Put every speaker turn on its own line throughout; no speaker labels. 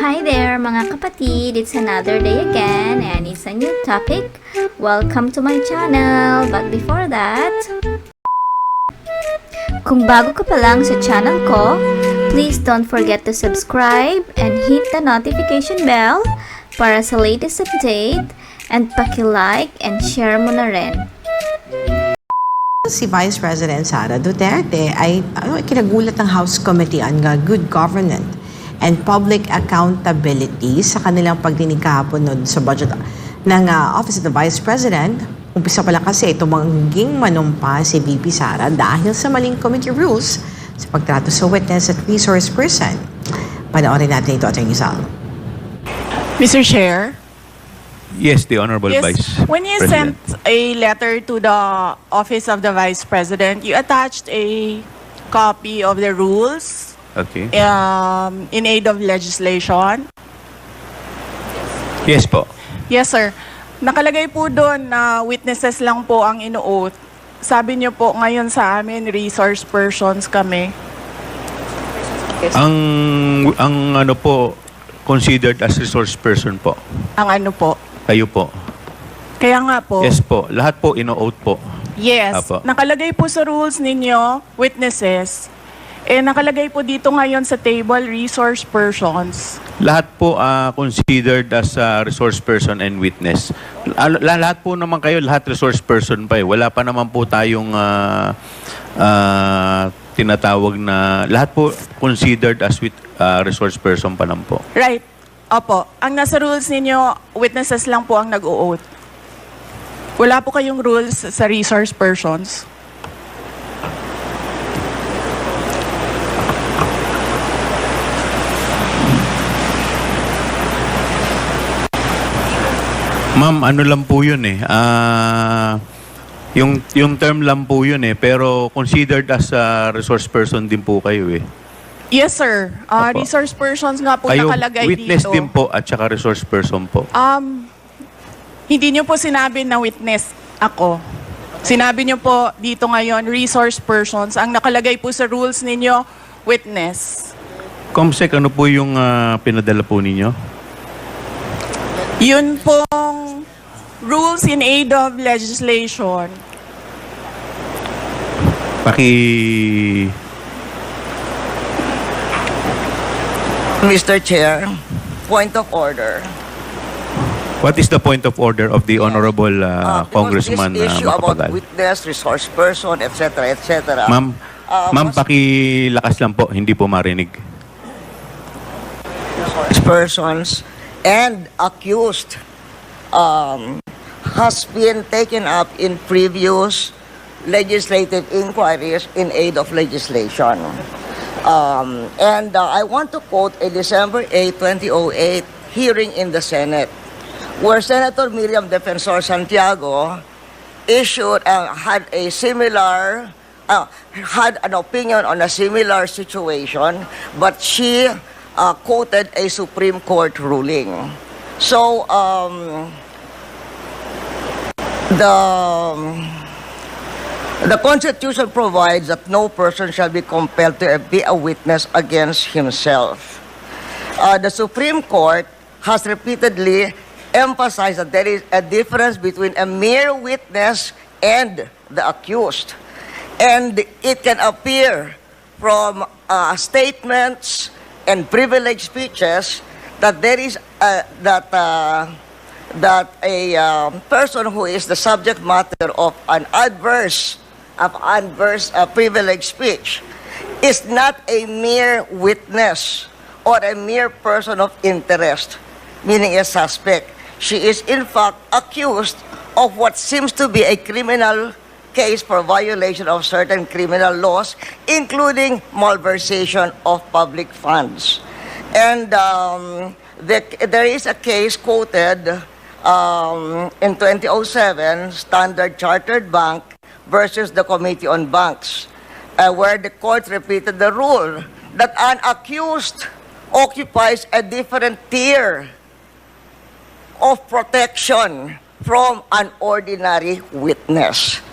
Hi there mga kapatid! It's another day again and it's a new topic. Welcome to my channel! But before that, kung bago ka pa lang sa channel ko, please don't forget to subscribe and hit the notification bell para sa latest update and paki-like and share mo na rin.
Si Vice President Sara Duterte ay ano, kinagulat ng House Committee on Good Governance and Public Accountability sa kanilang pagdinig kahapon nun sa budget ng uh, Office of the Vice President. Umpisa pala kasi tumanging manumpa si VP Sara dahil sa maling committee rules sa pagtrato sa witness at resource person. Panoorin natin ito, Atty. Sal.
Mr. Chair,
Yes, the Honorable
yes,
Vice
when you
President.
sent a letter to the Office of the Vice President, you attached a copy of the rules
Okay.
um, in aid of legislation.
Yes po.
Yes, sir. Nakalagay po doon na witnesses lang po ang ino-oath. Sabi niyo po ngayon sa amin, resource persons kami.
Ang ang ano po considered as resource person po.
Ang ano po.
Kayo po.
Kaya nga po.
Yes po. Lahat po ino-oath po.
Yes.
Apo.
Nakalagay po sa rules ninyo, witnesses. Eh, nakalagay po dito ngayon sa table, resource persons.
Lahat po ah, considered as ah, resource person and witness. Al- la- lahat po naman kayo, lahat resource person pa eh. Wala pa naman po tayong ah, ah, tinatawag na lahat po considered as with, ah, resource person pa lang po.
Right. Opo. Ang nasa rules ninyo, witnesses lang po ang nag-o-oath. Wala po kayong rules sa resource persons.
Ma'am, ano lang po yun eh. Ah, yung, yung term lang po yun eh. Pero considered as a resource person din po kayo eh.
Yes, sir. Uh,
Opo.
resource persons nga po
kayo
nakalagay
witness
dito.
din po at saka resource person po.
Um, hindi nyo po sinabi na witness ako. Sinabi nyo po dito ngayon, resource persons. Ang nakalagay po sa rules ninyo, witness.
Comsec, ano po yung ah, pinadala po ninyo?
Yun pong rules in aid of legislation.
Paki...
Mr. Chair, point of order.
What is the point of order of the Honorable
Uh, because
Congressman
this
uh,
issue about
Macapagal?
witness, resource person, etc., etc.
Ma'am,
Uh,
ma'am, pakilakas lang po. Hindi po marinig.
resource persons and accused um, has been taken up in previous legislative inquiries in aid of legislation. Um, and uh, I want to quote a December 8, 2008 hearing in the Senate where Senator Miriam Defensor Santiago issued uh, had a similar uh, had an opinion on a similar situation, but she uh, quoted a Supreme Court ruling. So um, the the Constitution provides that no person shall be compelled to be a witness against himself. Uh, the Supreme Court has repeatedly emphasized that there is a difference between a mere witness and the accused. And it can appear from uh, statements and privileged speeches that there is a, that uh, that a uh, person who is the subject matter of an adverse of adverse uh, privileged speech is not a mere witness or a mere person of interest, meaning a suspect. She is in fact accused of what seems to be a criminal case for violation of certain criminal laws, including malversation of public funds. And um, the, there is a case quoted um, in 2007, Standard Chartered Bank versus the Committee on Banks, uh, where the court repeated the rule that an accused occupies a different tier of protection from an ordinary witness.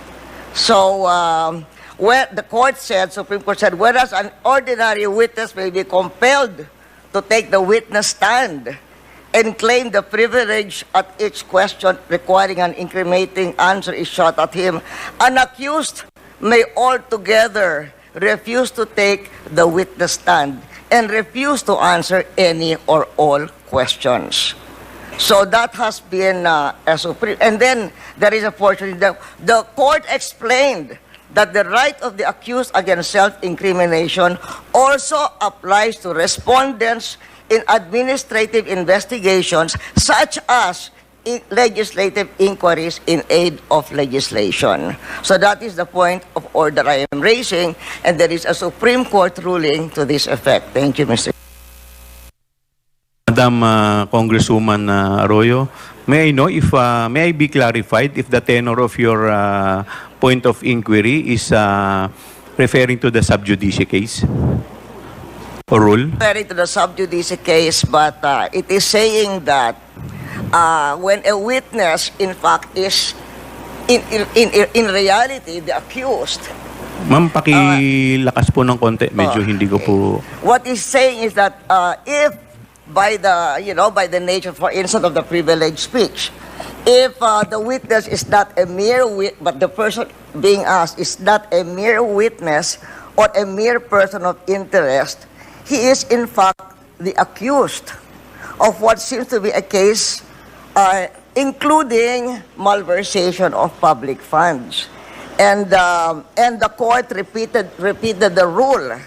So, um, where the court said, Supreme Court said, whereas an ordinary witness may be compelled to take the witness stand and claim the privilege at each question requiring an incriminating answer is shot at him, an accused may altogether refuse to take the witness stand and refuse to answer any or all questions. So that has been uh, a supreme. And then there is a portion, the, the court explained that the right of the accused against self-incrimination also applies to respondents in administrative investigations such as legislative inquiries in aid of legislation. So that is the point of order I am raising, and there is a Supreme Court ruling to this effect. Thank you, Mr.
Madam uh, Congresswoman uh, Arroyo, may I know if, uh, may I be clarified if the tenor of your uh, point of inquiry is uh, referring to the sub judice case or rule?
referring to the sub judice case, but uh, it is saying that uh, when a witness, in fact, is in, in, in, in reality the accused,
Ma'am, pakilakas po ng konti. Medyo
Oh,
hindi ko po...
what he's saying is that uh, if by the you know by the nature, for instance, of the privileged speech, if uh, the witness is not a mere wit, but the person being asked is not a mere witness or a mere person of interest, he is in fact the accused of what seems to be a case, uh, including malversation of public funds. And, um, and the court repeated, repeated the rule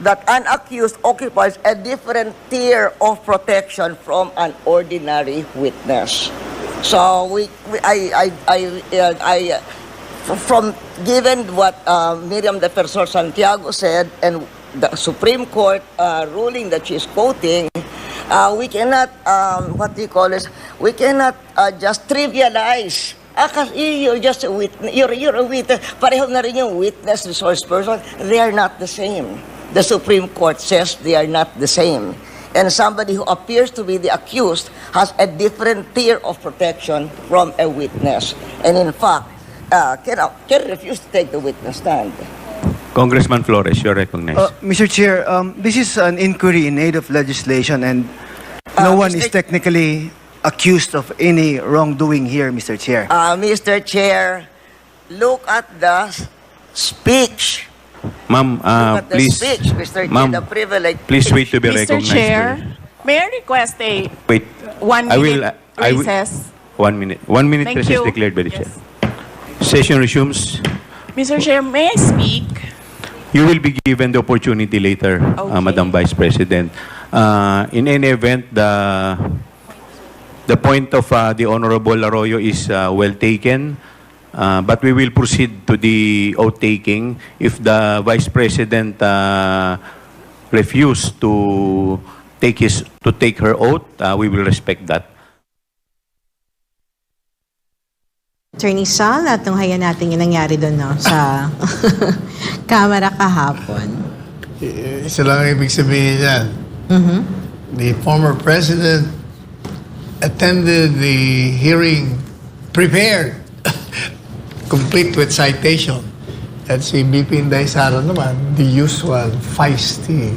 that an accused occupies a different tier of protection from an ordinary witness. So we, we I, I, I, uh, I uh, from given what uh, Miriam Defensor Santiago said and the Supreme Court uh, ruling that she's quoting, uh, we cannot, um, what do you call this? We cannot uh, just trivialize. Ah, kasi you're just a witness. You're, you're a witness. Pareho na rin yung witness, resource person. They are not the same. The Supreme Court says they are not the same. And somebody who appears to be the accused has a different tier of protection from a witness. And in fact, uh, can, can refuse to take the witness stand.
Congressman Flores, you're recognized.
Uh, Mr. Chair, um, this is an inquiry in aid of legislation and no
Uh,
one is technically accused of any wrongdoing here, Mr. Chair.
Uh, Mr. Chair, look at the speech.
Ma'am, uh,
look at the
please...
speech, Mr. Chair,
Ma'am,
the privilege.
please wait to be
Mr.
recognized.
Chair, may I request a
Wait.
one
I will,
minute
I will-
recess?
One minute. One minute
Thank
recess
you.
declared by the
Yes.
chair. Session resumes.
Mr. Chair, may I speak?
You will be given the opportunity later, uh,
Okay.
Madam Vice President. Uh, in any event, the the point of uh, the Honorable Arroyo is uh, well taken, uh, but we will proceed to the oath taking if the Vice President uh, refuse to take his to take her oath. Uh, we will respect that.
Attorney Sal, at tunghayan natin yung nangyari doon no, sa camera kahapon.
Eh, Isa lang ang ibig sabihin yan.
Mhm.
The former president attended the hearing prepared, complete with citation. At si BP Inday Sara naman, the usual feisty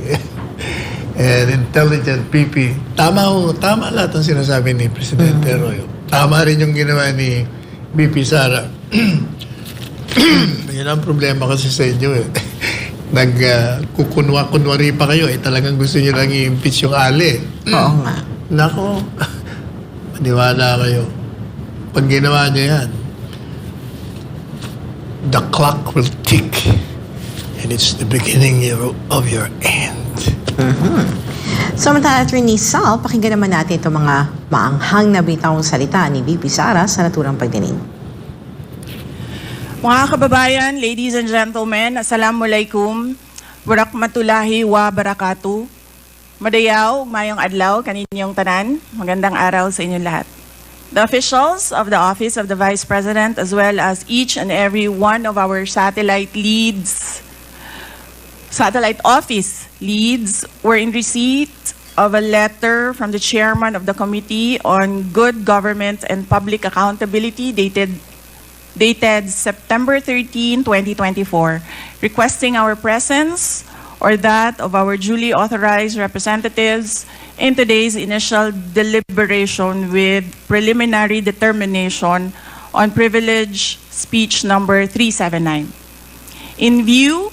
and intelligent BP. Tama ho, tama lahat ang sinasabi ni Presidente Arroyo. Tama rin yung ginawa ni BP Sara. Yun ang problema kasi sa inyo eh. Nag uh, pa kayo eh. Talagang gusto nyo lang i-impeach yung ali.
Oo nga.
Nako, maniwala kayo. Pag ginawa nyo yan, the clock will tick. And it's the beginning of your end.
Samantala, Attorney Sal, pakinggan naman natin itong mga maanghang na bitawang salita ni VP Sara sa naturang pagdinig.
Mga kababayan, ladies and gentlemen, Assalamualaikum, Warakmatulahi wa Barakatuh. Madayaw, mayong adlaw, kaninyong tanan. Magandang araw sa inyong lahat. The officials of the Office of the Vice President as well as each and every one of our satellite leads, satellite office leads were in receipt of a letter from the chairman of the Committee on Good Government and Public Accountability dated dated September 13, 2024, requesting our presence or that of our duly authorized representatives in today's initial deliberation with preliminary determination on privilege speech number 379. In view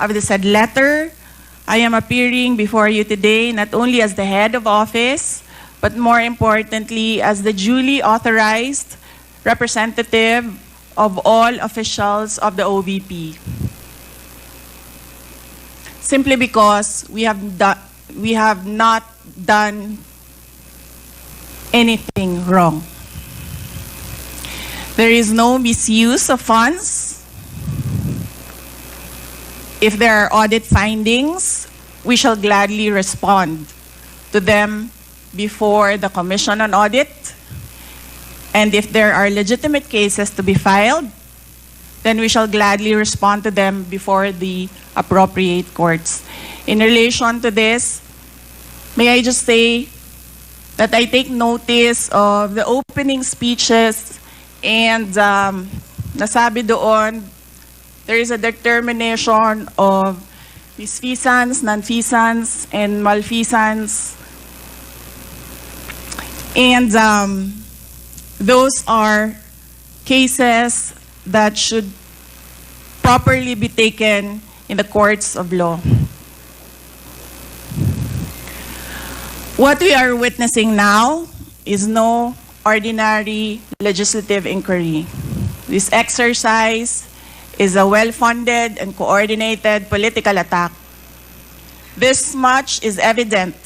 of the said letter, I am appearing before you today not only as the head of office, but more importantly, as the duly authorized representative of all officials of the OVP. Simply because we have, do- we have not done anything wrong. There is no misuse of funds. If there are audit findings, we shall gladly respond to them before the Commission on Audit. And if there are legitimate cases to be filed, then we shall gladly respond to them before the appropriate courts. In relation to this, may I just say that I take notice of the opening speeches and um, nasabi doon, there is a determination of misfeasance, nonfeasance, and malfeasance. And um, those are cases that should properly be taken in the courts of law. What we are witnessing now is no ordinary legislative inquiry. This exercise is a well-funded and coordinated political attack. This much is evident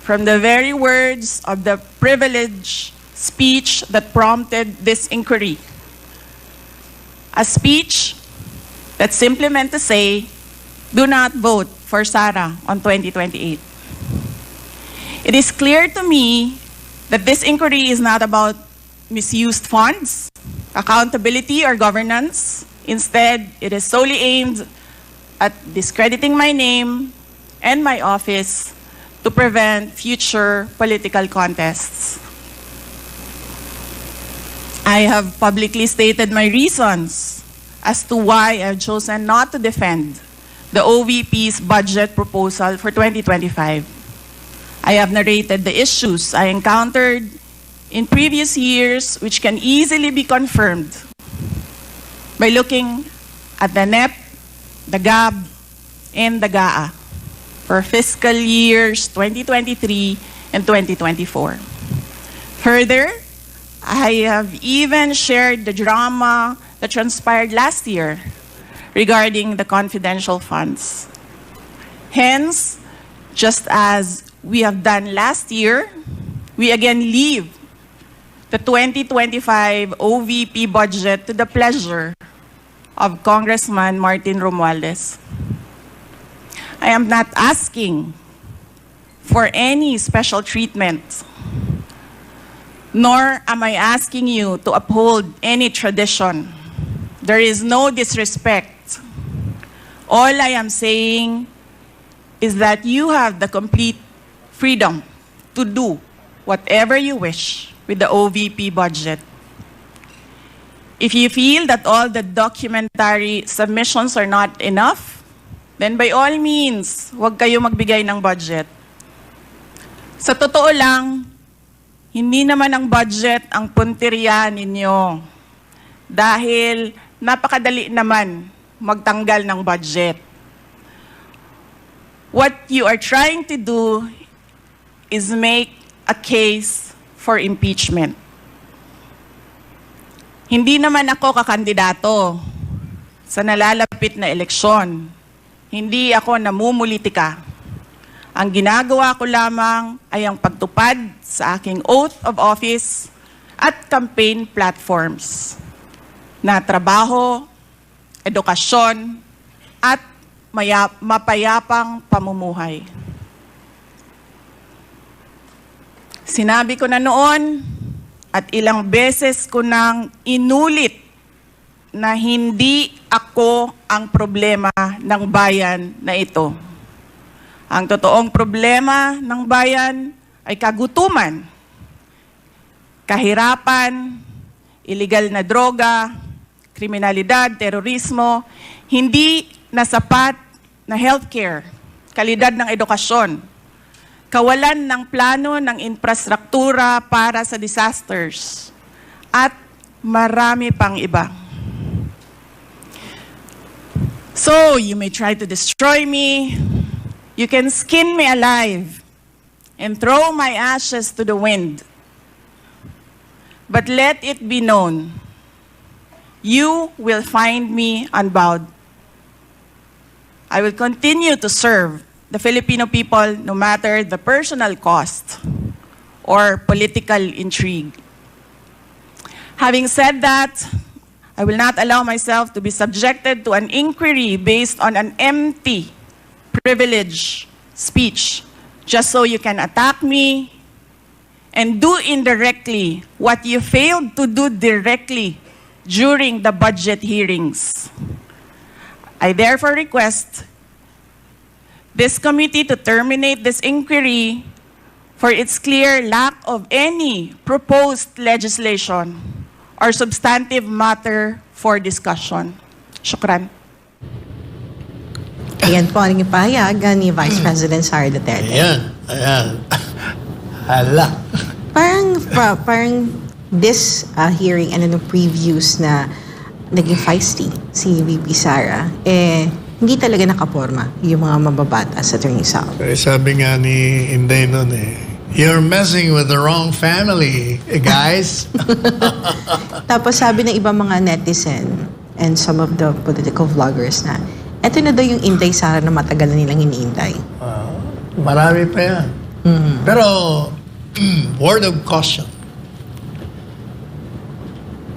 from the very words of the privileged speech that prompted this inquiry. A speech that simply meant to say, do not vote for Sara on 2028. It is clear to me that this inquiry is not about misused funds, accountability, or governance. Instead, it is solely aimed at discrediting my name and my office to prevent future political contests. I have publicly stated my reasons as to why I've chosen not to defend the OVP's budget proposal for 2025. I have narrated the issues I encountered in previous years, which can easily be confirmed by looking at the NEP, the GAB, and the GAA for fiscal years 2023 and 2024. Further, I have even shared the drama that transpired last year regarding the confidential funds. Hence, just as we have done last year, we again leave the 2025 OVP budget to the pleasure of Congressman Martin Romualdez. I am not asking for any special treatment, nor am I asking you to uphold any tradition. There is no disrespect. All I am saying is that you have the complete freedom to do whatever you wish with the OVP budget. If you feel that all the documentary submissions are not enough, then by all means, huwag kayo magbigay ng budget. Sa totoo lang, hindi naman ang budget ang punteriya ninyo. Dahil napakadali naman magtanggal ng budget. What you are trying to do is make a case for impeachment. Hindi naman ako kakandidato sa nalalapit na eleksyon. Hindi ako namumulitika. Ang ginagawa ko lamang ay ang pagtupad sa aking oath of office at campaign platforms na trabaho, edukasyon, at maya- mapayapang pamumuhay. Sinabi ko na noon at ilang beses ko nang inulit na hindi ako ang problema ng bayan na ito. Ang totoong problema ng bayan ay kagutuman, kahirapan, illegal na droga, kriminalidad, terorismo, hindi na sapat na healthcare, kalidad ng edukasyon, kawalan ng plano ng infrastruktura para sa disasters, at marami pang iba. So, you may try to destroy me, you can skin me alive, and throw my ashes to the wind. But let it be known, you will find me unbowed. I will continue to serve the Filipino people no matter the personal cost or political intrigue. Having said that, I will not allow myself to be subjected to an inquiry based on an empty privilege speech just so you can attack me and do indirectly what you failed to do directly during the budget hearings. I therefore request this committee to terminate this inquiry for its clear lack of any proposed legislation or substantive matter for discussion. Shukran.
Ayan po ang pahayagan ni Vice mm. President Sara Duterte.
Ayan, ayan. Hala.
Parang, pa, parang this uh, hearing, ano no, previews na naging feisty si VP Sara, eh, hindi talaga nakaporma yung mga mababata sa Attorney Sal.
Eh, sabi nga ni Inday noon eh, You're messing with the wrong family, eh, guys.
Tapos sabi ng ibang mga netizen and some of the political vloggers na, eto na daw yung Inday Sara na matagal na nilang iniintay.
Ah, marami pa yan. Pero, word of caution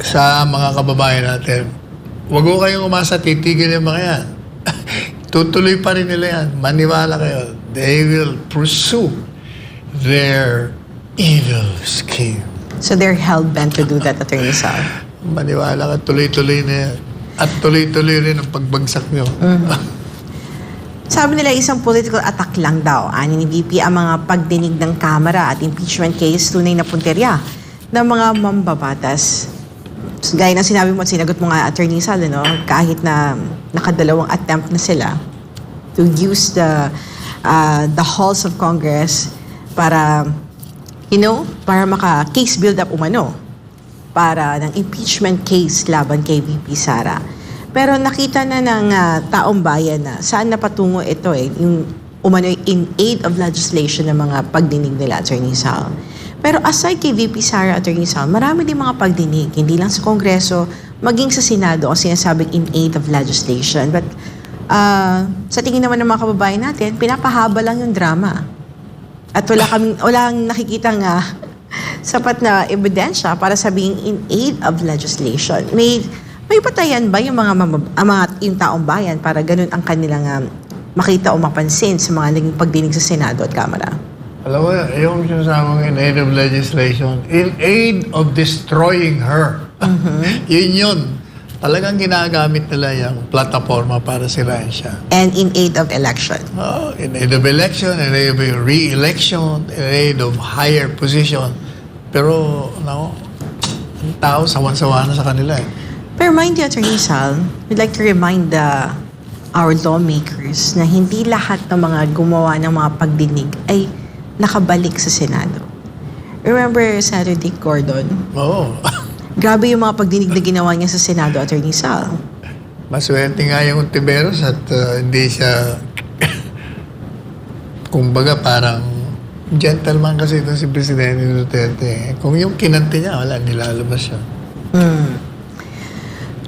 sa mga kababayan natin, huwag ko kayong umasa, titigil yung mga yan. Tutuloy pa rin nila yan. Maniwala kayo. They will pursue their evil scheme.
So they're hell-bent to do that, Attorney Sal.
Maniwala ka, tuloy-tuloy na yan. At tuloy-tuloy rin ang pagbagsak nyo.
Sabi nila isang political attack lang daw. Ani ni VP ang mga pagdinig ng Kamara at impeachment case tunay na punterya ng mga mambabatas. Gaya ng sinabi mo at sinagot mo nga Attorney Sal, no? kahit na nakadalawang attempt na sila to use the uh, the halls of Congress para you know, para maka case build up umano para ng impeachment case laban kay VP Sara. Pero nakita na ng ah, taong bayan na saan napatungo ito eh, yung umano in aid of legislation ng mga pagdinig nila, Attorney Sal. Pero aside kay VP Sara, Attorney Sal, marami din mga pagdinig, hindi lang sa Kongreso, maging sa Senado o sinasabing in aid of legislation. But ah, sa tingin naman ng mga kababayan natin, pinapahaba lang yung drama. At wala kaming, walang nakikitang ah, sapat na ebidensya para sabing in aid of legislation. May may patayan ba yung mga ang mga yung taong bayan para ganun ang kanilang ah, makita o mapansin sa mga naging pagdinig sa Senado at Kamara?
Alam mo, yung sinasabang in aid of legislation, in aid of destroying her. yun yun. Talagang ginagamit nila yung plataforma para sirain siya.
And in aid of election.
Oh, in aid of election, in aid of re-election, in aid of higher position. Pero, no, ang tao, sawan-sawa na sa kanila eh.
Pero mind you, Attorney Sal, we'd like to remind the, our lawmakers na hindi lahat ng mga gumawa ng mga pagdinig ay nakabalik sa Senado. Remember Senator Dick Gordon?
Oo.
Grabe yung mga pagdinig na ginawa niya sa Senado, Attorney Sal.
Maswerte nga yung Tiberos at uh, hindi siya kumbaga parang gentleman kasi ito si Presidente Duterte. Kung yung kinante niya, wala, nilalabas siya.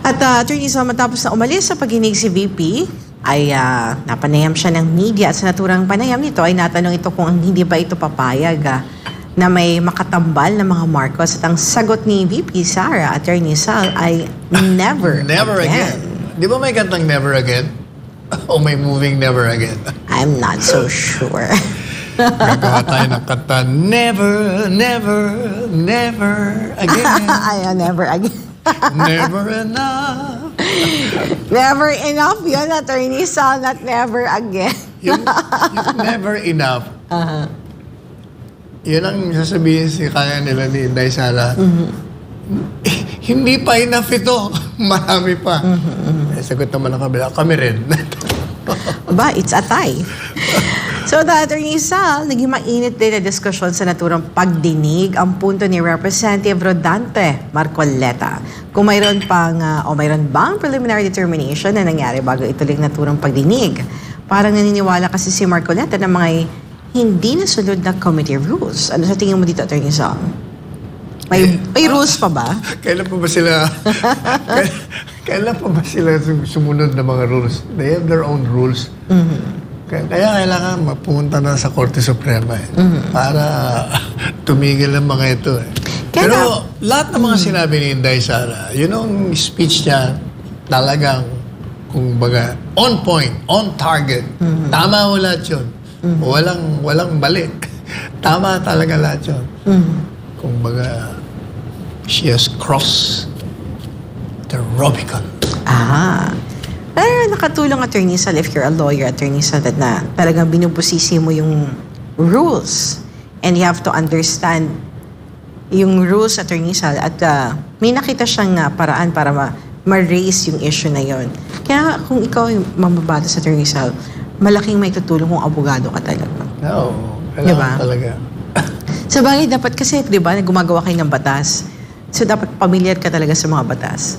At uh, Attorney Sal, matapos na umalis sa pagdinig si VP, ay ah, napanayam siya ng media at sa naturang panayam nito ay natanong ito kung hindi ba ito papayag ah, na may makatambal na mga Marcos at ang sagot ni VP Sara, Attorney Sal, ay never,
Never again. Di ba may kantang Never Again? o may moving Never Again?
I'm not so sure.
Gagawa tayo ng kanta, Never, never, never again.
Ay, never again.
Never enough.
never enough yun, Attorney Sal, not never again.
Yung, yung never enough. Yun ang sasabihin si kaya nila ni Inday Sala. Eh, hindi pa enough ito. Marami pa. Eh, sagot naman ng kabila, kami rin.
Aba, it's a tie. so, the Attorney Sal, naging mainit din na diskusyon sa naturang pagdinig ang punto ni Representative Rodante Marcoleta. Kung mayroon pang, ah, o mayroon bang preliminary determination na nangyari bago ituloy ang naturang pagdinig. Parang naniniwala kasi si Marcoleta na mga hindi nasunod na committee rules. Ano sa tingin mo dito, Attorney Sal? May, may rules pa ba?
Kailan pa ba sila... kailan, pa ba sila sum- sumunod ng mga rules? They have their own rules. Kaya, kaya kailangan mapunta na sa Korte Suprema eh, para tumigil ang mga ito eh.
Kaya
Pero
nga-
lahat ng mga sinabi ni Inday Sara, yun ang speech niya talagang kung baga, on point, on target. Tama ho lahat yun. Walang, walang balik. Tama talaga lahat yun. Kung baga, she has crossed the Rubicon.
Ah. Pero nakatulong attorney Sal if you're a lawyer, attorney Sal, that na talagang binubusisi mo yung rules. And you have to understand yung rules, attorney Sal. At ah, may nakita siyang ah, paraan para ma- ma-raise yung issue na yon. Kaya kung ikaw yung mamabata sa attorney Sal, malaking may tutulong kung abogado ka talaga.
No, kailangan
Diba?
talaga.
Sa bagay, dapat kasi, di ba, gumagawa kayo ng batas. So, dapat pamilyar ka talaga sa mga batas.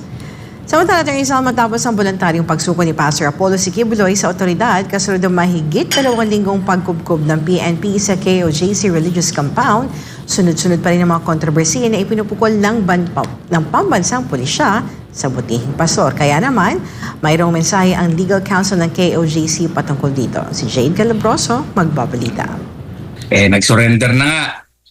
Samantala, Atty. Sal, matapos ang voluntaryong pagsuko ni Pastor Apollo Sikibuloy sa otoridad, kasunod ng mahigit dalawang linggong pagkubkob ng PNP sa KOJC Religious Compound, sunod-sunod pa rin ang mga kontrobersiya na ipinupukol ng, ban- ng pambansang pulisya sa butihing pastor. Kaya naman, mayroong mensahe ang legal counsel ng KOJC patungkol dito. Si Jade Calabroso, magbabalita.
eh nag-surrender na nga.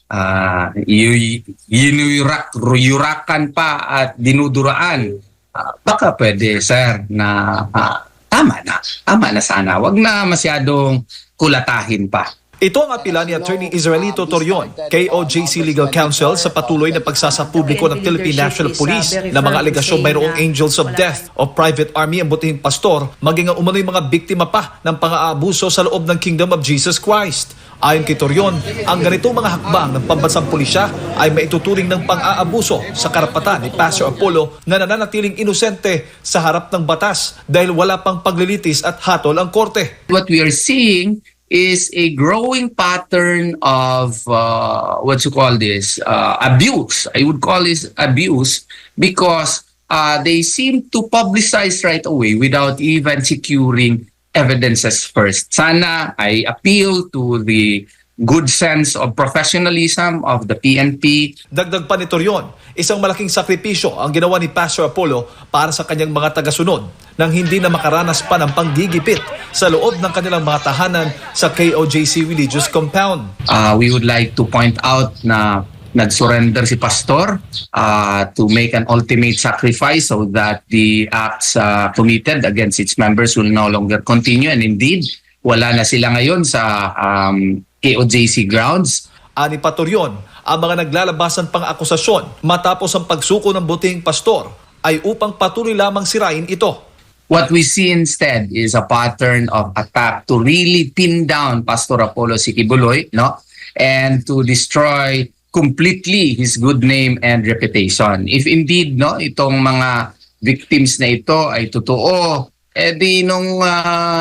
Ah, yu- yinuyurak, yurakan pa at dinuduraan. Baka pwede, sir, na ah, tama na. Tama na sana. Wag na masyadong kulatahin pa.
Ito ang apela ni Attorney Israelito Torion, KOJC Legal Counsel sa patuloy na pagsasapubliko ng Philippine National Police na mga alegasyong mayroong angels of death o private army ang butihing pastor maging ang umano'y mga biktima pa ng pang-aabuso sa loob ng Kingdom of Jesus Christ. Ayon kay Torion, ang ganitong mga hakbang ng pambansang pulisya ay maituturing ng pang-aabuso sa karapatan ni Pastor Apollo na nananatiling inosente sa harap ng batas dahil wala pang paglilitis at hatol ang korte.
What we are seeing is a growing pattern of uh, what you call this uh, abuse. I would call this abuse because uh, they seem to publicize right away without even securing evidences first. Sana I appeal to the good sense of professionalism of the PNP
Dagdag pa ni Torion, isang malaking sakripisyo ang ginawa ni Pastor Apollo para sa kanyang mga tagasunod nang hindi na makaranas pa ng panggigipit sa loob ng kanilang mga tahanan sa KOJC Religious Compound.
uh, we would like to point out na nag-surrender si Pastor uh, to make an ultimate sacrifice so that the acts uh, committed against its members will no longer continue. And indeed, wala na sila ngayon sa um, KOJC grounds.
Ani pa Torion, ang mga naglalabasan pang akusasyon matapos ang pagsuko ng butihing pastor ay upang patuloy lamang sirain ito.
What we see instead is a pattern of attack to really pin down Pastor Apollo Sikibuloy, no? And to destroy completely his good name and reputation. If indeed, no, itong mga victims na ito ay totoo, eh di nung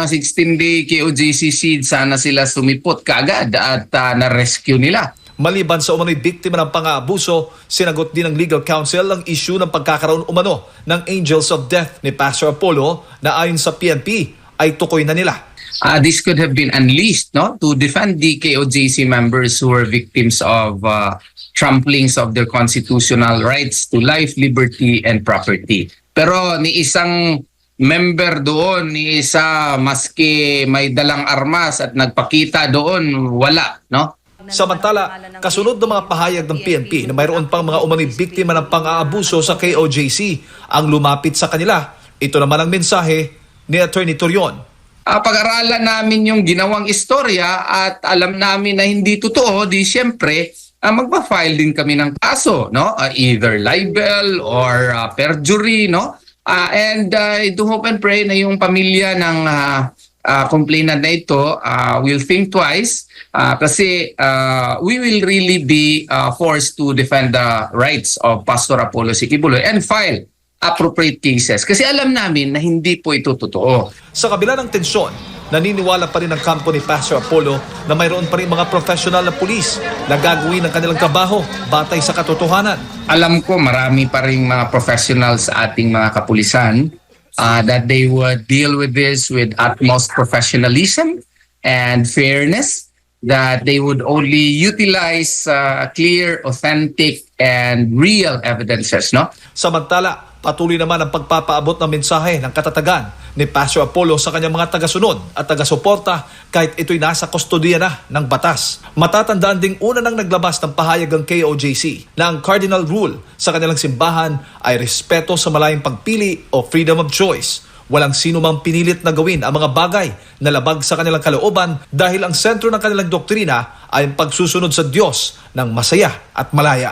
16-day KOJC seed, sana sila sumipot kaagad at ah, na-rescue nila.
Maliban sa umano'y biktima ng pang-aabuso, sinagot din ng legal counsel ang issue ng pagkakaroon umano ng angels of death ni Pastor Apollo na ayon sa PNP ay tukoy na nila.
uh, this could have been unleashed no to defend the KOJC members who were victims of uh, tramplings of their constitutional rights to life, liberty, and property. Pero ni isang member doon, ni isa maski may dalang armas at nagpakita doon, wala, no?
Samantala, kasunod ng mga pahayag ng PNP na mayroon pang mga umano'y biktima ng pang-aabuso sa KOJC ang lumapit sa kanila. Ito naman ang mensahe ni Attorney Torion.
Ah, pag-aralan namin yung ginawang istorya at alam namin na hindi totoo, di siyempre, ah, magpa-file din kami ng kaso, no? Ah, either libel or ah, perjury, no? Ah, and uh, I do hope and pray na yung pamilya ng ah, ah, complainant na ito ah, will think twice ah, kasi ah, we will really be ah, forced to defend the rights of Pastor Apollo Sikibuloy and file appropriate cases kasi alam namin na hindi po ito totoo.
Sa kabila ng tensyon, naniniwala pa rin ang kampo ni Pastor Apollo na mayroon pa rin mga professional na pulis na gagawin ang kanilang trabaho batay sa katotohanan.
Alam ko marami pa rin mga professionals sa ating mga kapulisan uh, that they would deal with this with utmost professionalism and fairness that they would only utilize uh, clear, authentic, and real evidences, no?
Samantala, patuloy naman ang pagpapaabot ng mensahe ng katatagan ni Pastor Apollo sa kanyang mga tagasunod at tagasuporta kahit ito'y nasa kustodiya na ng batas. Matatandaan ding una nang naglabas ng pahayag ang KOJC na ang cardinal rule sa kanilang simbahan ay respeto sa malayang pagpili o freedom of choice. Walang sino mang pinilit na gawin ang mga bagay na labag sa kanilang kalooban dahil ang sentro ng kanilang doktrina ay ang pagsusunod sa Diyos ng masaya at malaya.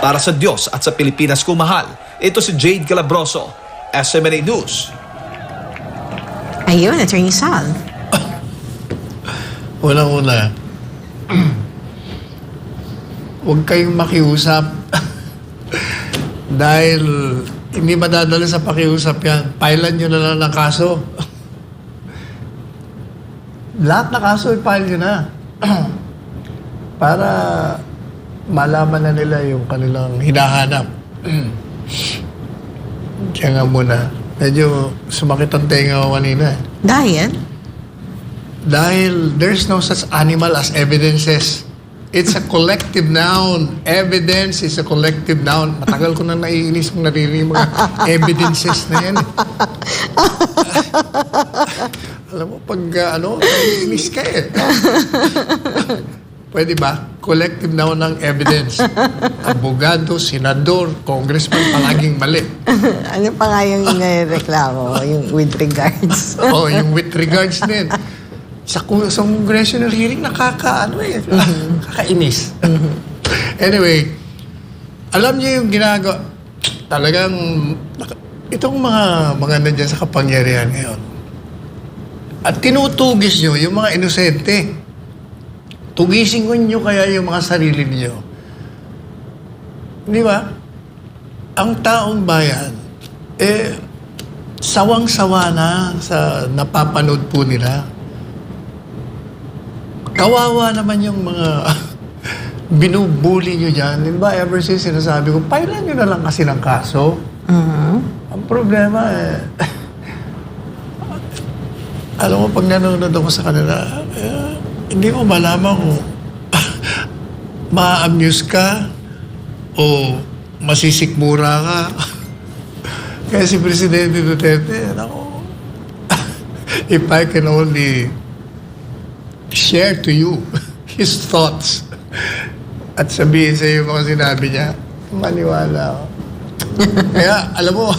Para sa Diyos at sa Pilipinas kung mahal, ito si Jade Calabroso, SMNA News.
Ayun, Attorney Sal.
Unang-una, huwag kayong makiusap. Dahil hindi madadala sa pakiusap yan. Pilan nyo na lang ng kaso. Lahat na kaso, i-file nyo na. Para malaman na nila yung kanilang hinahanap. Kaya nga muna, medyo sumakit ang tenga ko kanina. eh.
Dahil,
Dahil there's no such animal as evidences. It's a collective noun. Evidence is a collective noun. Matagal ko na naiinis kung naririnig yung mga evidences na yan. eh. Alam mo, pag uh, ano, naiinis ka eh. Pwede ba? Collective noun ng evidence. Abogado, senador, congressman, palaging mali.
ano pa nga yung reklamo, yung with regards?
oh, yung with regards din. Sa, sa congressional hearing, nakaka, ano eh, nakakainis. anyway, alam niyo yung ginagawa, talagang, itong mga, mga nandyan sa kapangyarihan ngayon, at tinutugis nyo yung mga inosente. Tugisin ko nyo kaya yung mga sarili niyo. Di ba? Ang taong bayan, eh, sawang-sawa na sa napapanood po nila. Kawawa naman yung mga binubuli nyo dyan. Di ba, ever since sinasabi ko, pailan nyo na lang kasi ng kaso. Ang problema eh, alam mo, pag nanonood ako sa kanila, eh, hindi ko malaman kung ma-amuse ka o masisikmura ka. Kaya si Presidente Duterte, ako, if I can only share to you his thoughts at sabihin sa iyo mga sinabi niya, maniwala ako. Kaya, alam mo,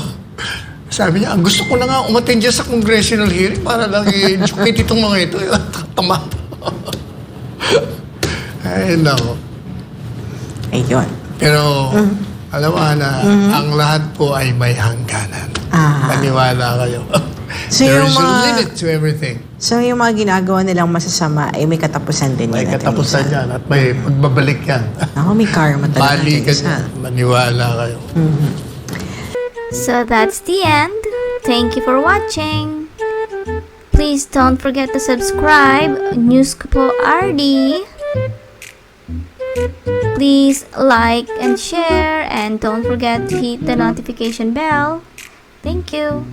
sabi niya, gusto ko na nga dyan sa congressional hearing para lang i-educate itong mga ito. Tama. Ay, nako.
Ayun.
Pero, alam mo, Ana, ang lahat po ay may hangganan.
Ah.
Maniwala kayo.
So
There
yung
is a
mga-
limit to everything.
So yung mga ginagawa nilang masasama ay may katapusan din
May
yun, Attorney
katapusan
Sal.
yan at may pagbabalik yan.
Ako, may karma talaga.
Bali ka
Attorney Sal.
Maniwala kayo.
So that's the end. Thank you for watching. Please don't forget to subscribe News po RD. Please like and share and don't forget to hit the notification bell. Thank you.